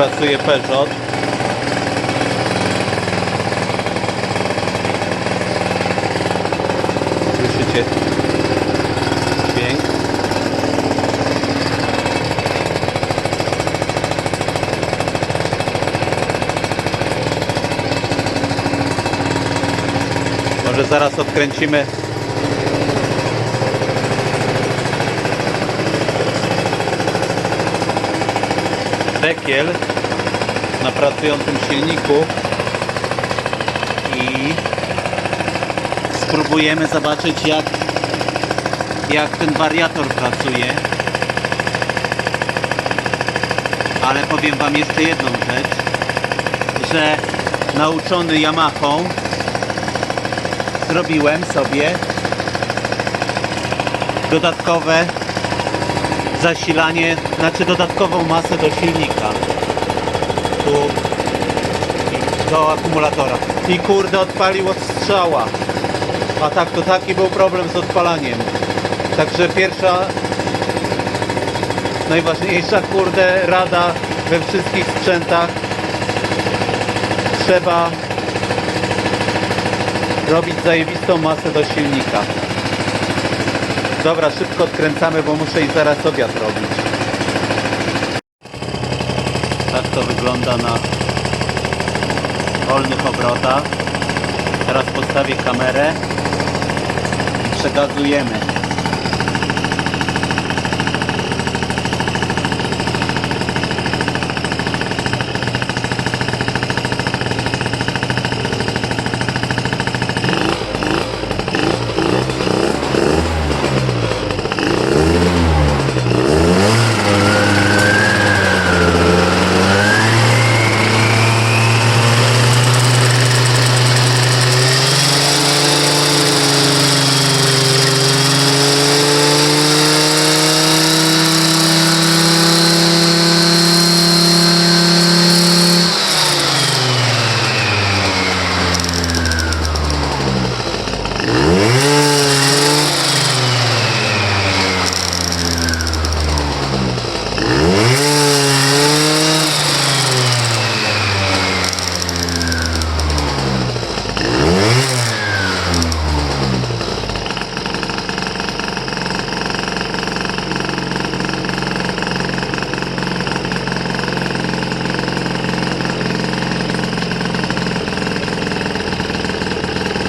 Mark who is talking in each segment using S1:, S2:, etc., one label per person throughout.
S1: pracuje Peugeot. Słyszycie dźwięk? Może zaraz odkręcimy dekiel na pracującym silniku i spróbujemy zobaczyć jak, jak ten wariator pracuje. Ale powiem Wam jeszcze jedną rzecz, że nauczony Yamaha zrobiłem sobie dodatkowe zasilanie, znaczy dodatkową masę do silnika. Tu do akumulatora. I kurde odpalił od strzała. A tak to taki był problem z odpalaniem. Także pierwsza najważniejsza kurde rada we wszystkich sprzętach trzeba robić zajebistą masę do silnika. Dobra, szybko odkręcamy, bo muszę i zaraz obiad robić. Tak to wygląda na wolnych obrotach. Teraz postawię kamerę i przegazujemy.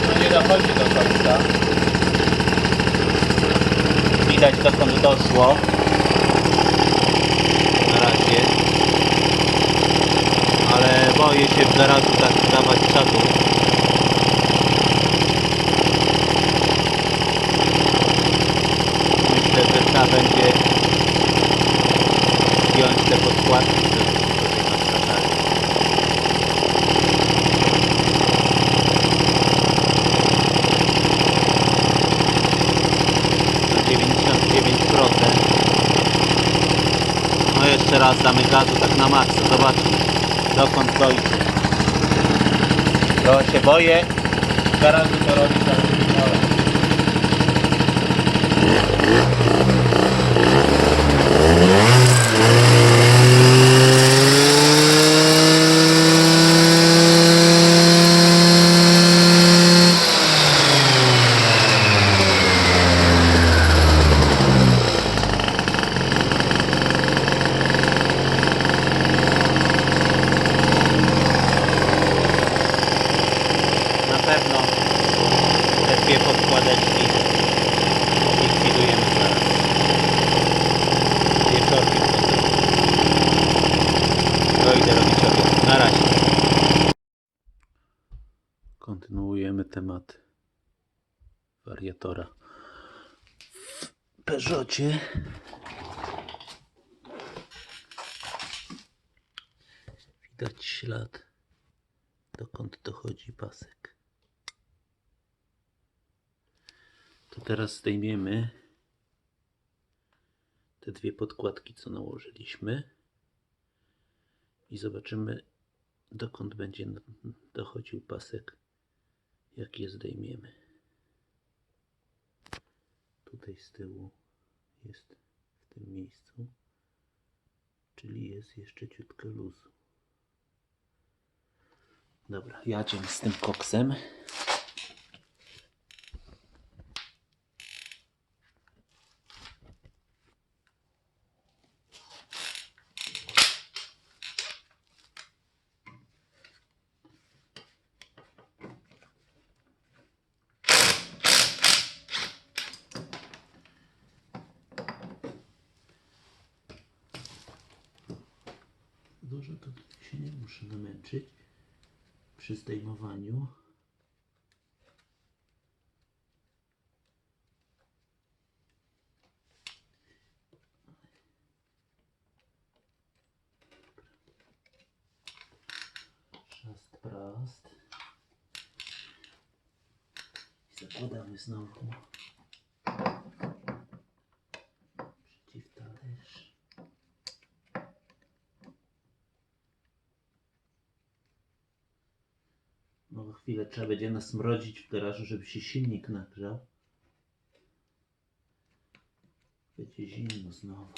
S1: No nie dochodzi do końca. Widać dokąd doszło. Na razie. Ale boję się w garażu tak dawać czatu. Myślę, że trzeba będzie zdjąć te podkładki, żeby sobie naskakali. na 99%. No jeszcze raz damy gazu tak na maksa, zobaczmy dokąd dojdzie. Trochę się boję, garażu to robi tak doskonale. Na pewno te dwie podkładeczki likwidujemy zaraz. Wieczorkiem potem. To idę robić obiad. Na razie. Kontynuujemy temat wariatora w Peugeocie. Widać ślad dokąd dochodzi pasek. To teraz zdejmiemy te dwie podkładki, co nałożyliśmy i zobaczymy dokąd będzie dochodził pasek, jak je zdejmiemy tutaj z tyłu jest w tym miejscu, czyli jest jeszcze ciutkę luzu. Dobra, jadę z tym koksem. Dużo to się nie muszę namęczyć przy zdejmowaniu. Szast prast. I zakładamy znowu przeciwtalerz. No chwilę trzeba będzie nasmrodzić w garażu, żeby się silnik nagrzał. Będzie zimno znowu.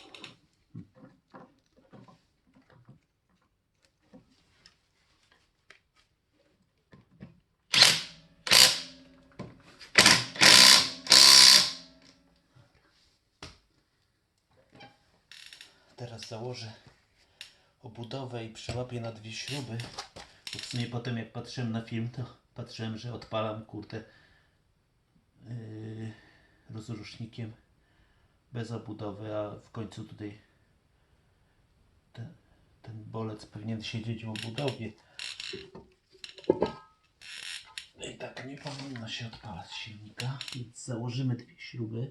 S1: Teraz założę obudowę i przełapię na dwie śruby. W sumie potem jak patrzyłem na film, to patrzyłem, że odpalam kurde yy, rozrusznikiem bez obudowy, a w końcu tutaj ten, ten bolec powinien siedzieć w obudowie. No I tak nie powinno się odpalać silnika, więc założymy dwie śruby.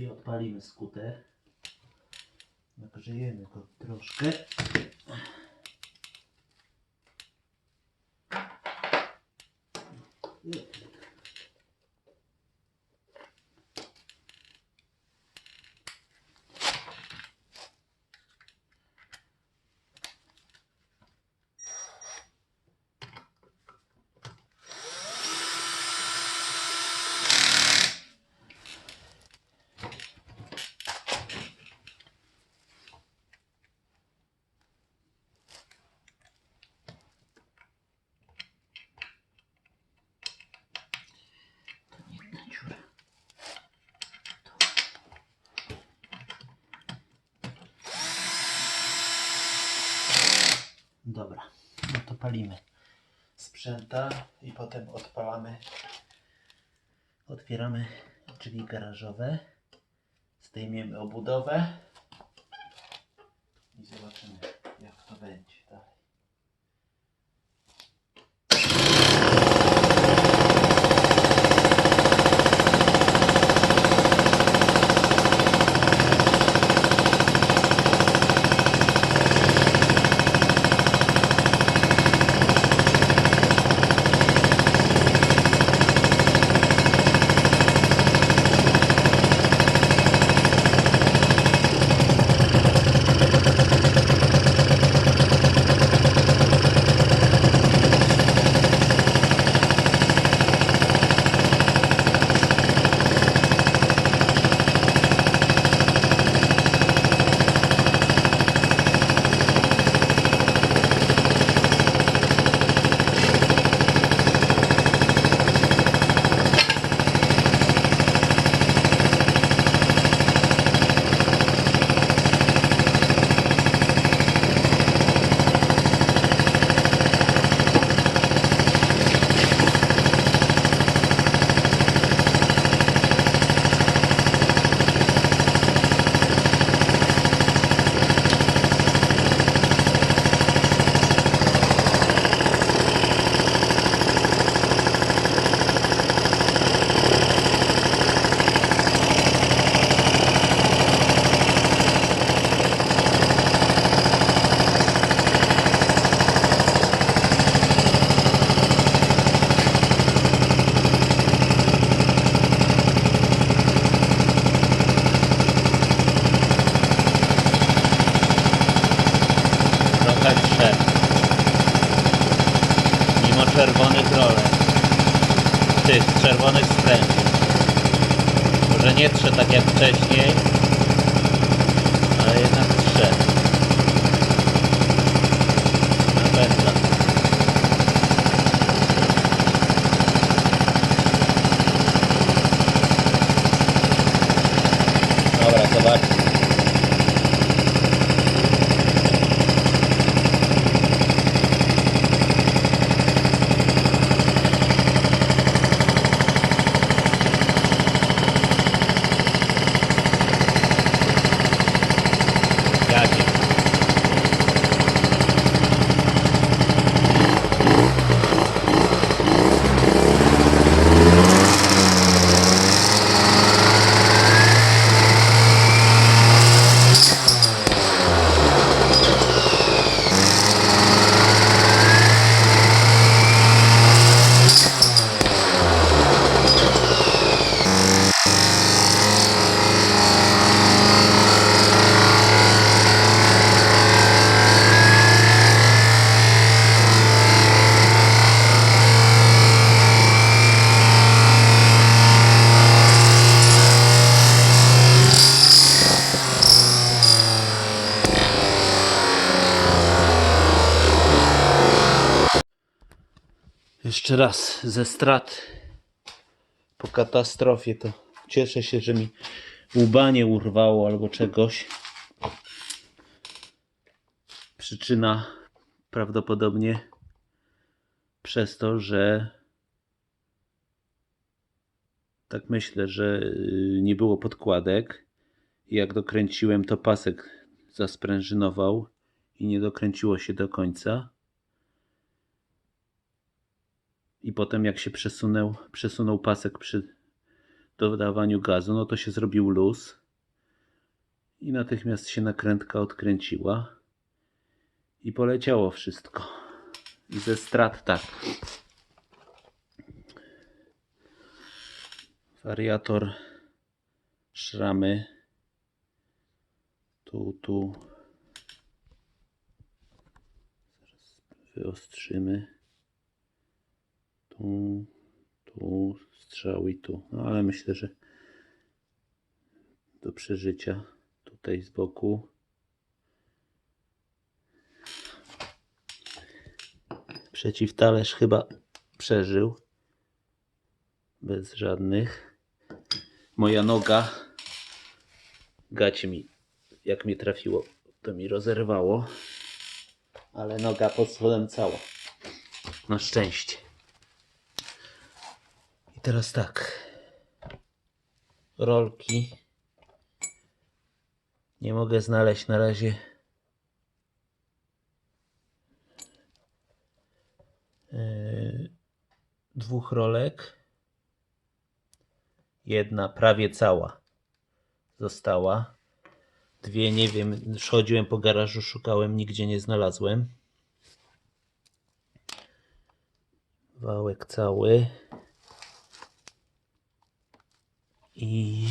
S1: I odpalimy skuter. Nagrzejemy go troszkę. To Dobra, no to palimy sprzęta i potem odpalamy, otwieramy drzwi garażowe, zdejmiemy obudowę Jeszcze raz ze strat po katastrofie to cieszę się, że mi łba nie urwało albo czegoś. Przyczyna prawdopodobnie przez to, że tak myślę, że y, nie było podkładek. Jak dokręciłem, to pasek zasprężynował i nie dokręciło się do końca. I potem jak się przesunął, przesunął pasek przy dodawaniu gazu, no to się zrobił luz. I natychmiast się nakrętka odkręciła. I poleciało wszystko. I ze strat tak. Wariator, szramy. Tu, tu. Zaraz wyostrzymy tu, tu, strzał i tu. No ale myślę, że do przeżycia tutaj z boku. Przeciwtalerz chyba przeżył. Bez żadnych. Moja noga. Gacie mi, jak mnie trafiło, to mi rozerwało. Ale noga pod spodem cała. Na szczęście. Teraz tak. Rolki. Nie mogę znaleźć na razie. yy, Dwóch rolek. Jedna prawie cała została. Dwie nie wiem. Chodziłem po garażu, szukałem, nigdzie nie znalazłem. Wałek cały. I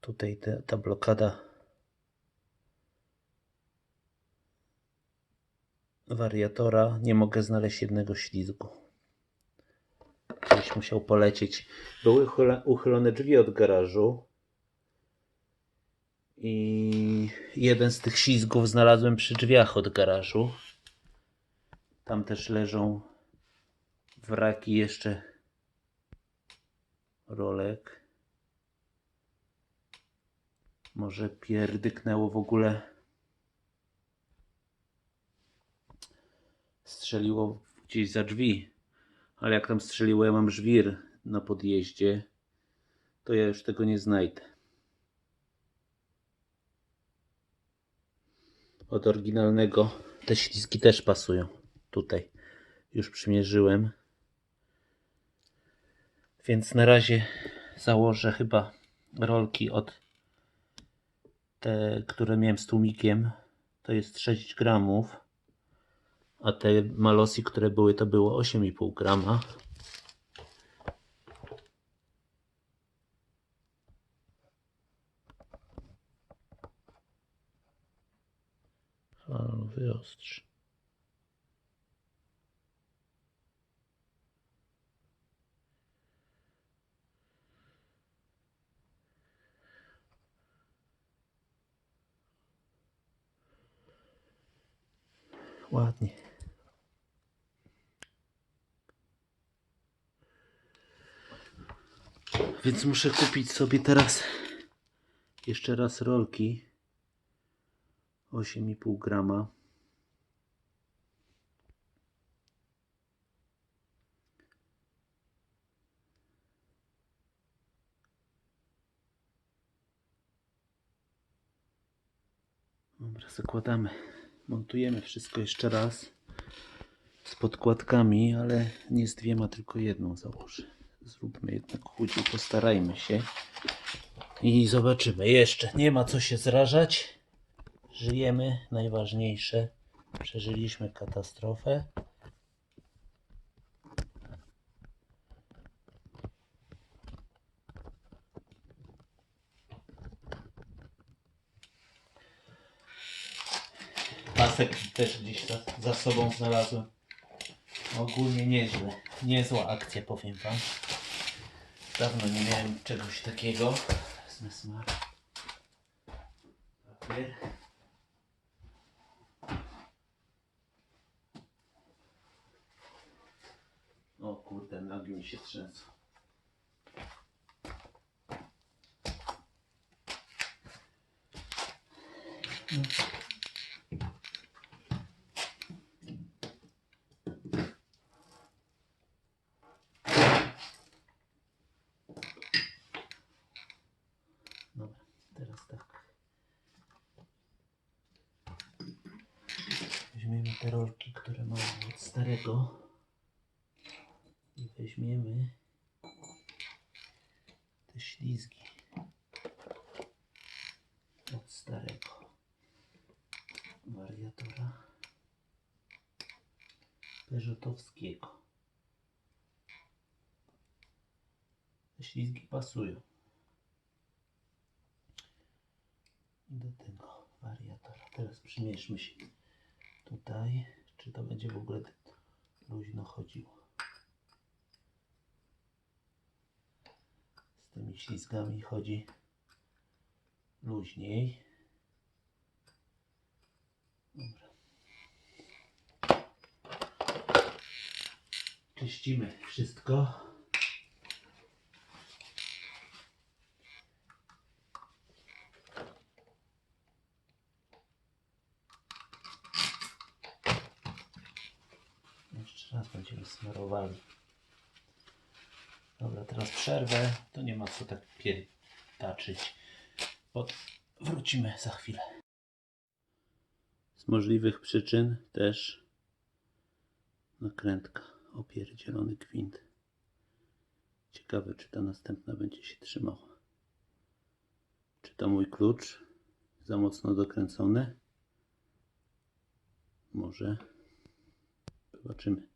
S1: tutaj te, ta blokada wariatora. Nie mogę znaleźć jednego ślizgu. Gdzieś musiał polecieć. Były uchylone drzwi od garażu. I jeden z tych ślizgów znalazłem przy drzwiach od garażu. Tam też leżą wraki jeszcze rolek. Może pierdyknęło w ogóle. Strzeliło gdzieś za drzwi. Ale jak tam strzeliło, ja mam żwir na podjeździe, to ja już tego nie znajdę. Od oryginalnego te ślizgi też pasują. Tutaj już przymierzyłem. Więc na razie założę chyba rolki od te, które miałem z tłumikiem. To jest 6 gramów. A te malosy, które były, to było 8,5 grama. Wyostrzy. Ładnie. Więc muszę kupić sobie teraz jeszcze raz rolki 8,5 grama. Dobra, zakładamy. Montujemy wszystko jeszcze raz z podkładkami, ale nie z dwiema, tylko jedną założę. Zróbmy jednak chudziej, postarajmy się. I zobaczymy. Jeszcze nie ma co się zrażać. Żyjemy, najważniejsze. Przeżyliśmy katastrofę. Pasek też gdzieś za, za sobą znalazłem. Ogólnie nieźle. Niezła akcja, powiem wam. Dawno nie miałem czegoś takiego. Wezmę. Papier. O kurde, nogi mi się trzęsą teraz tak. Weźmiemy te rolki, które mamy od starego i weźmiemy te ślizgi od starego wariatora Peugeotowskiego. Te ślizgi pasują. do tego wariatora. Teraz przymierzmy się tutaj, czy to będzie w ogóle luźno chodziło. Z tymi ślizgami chodzi luźniej. Dobra. Czyścimy wszystko. Jeszcze raz będziemy smarowali. Dobra, teraz przerwę. To nie ma co tak pierdtaczyć. Bo wrócimy za chwilę. Z możliwych przyczyn też nakrętka, opierdzielony gwint. Ciekawe, czy ta następna będzie się trzymała. Czy to mój klucz za mocno dokręcony? Może. Zobaczymy.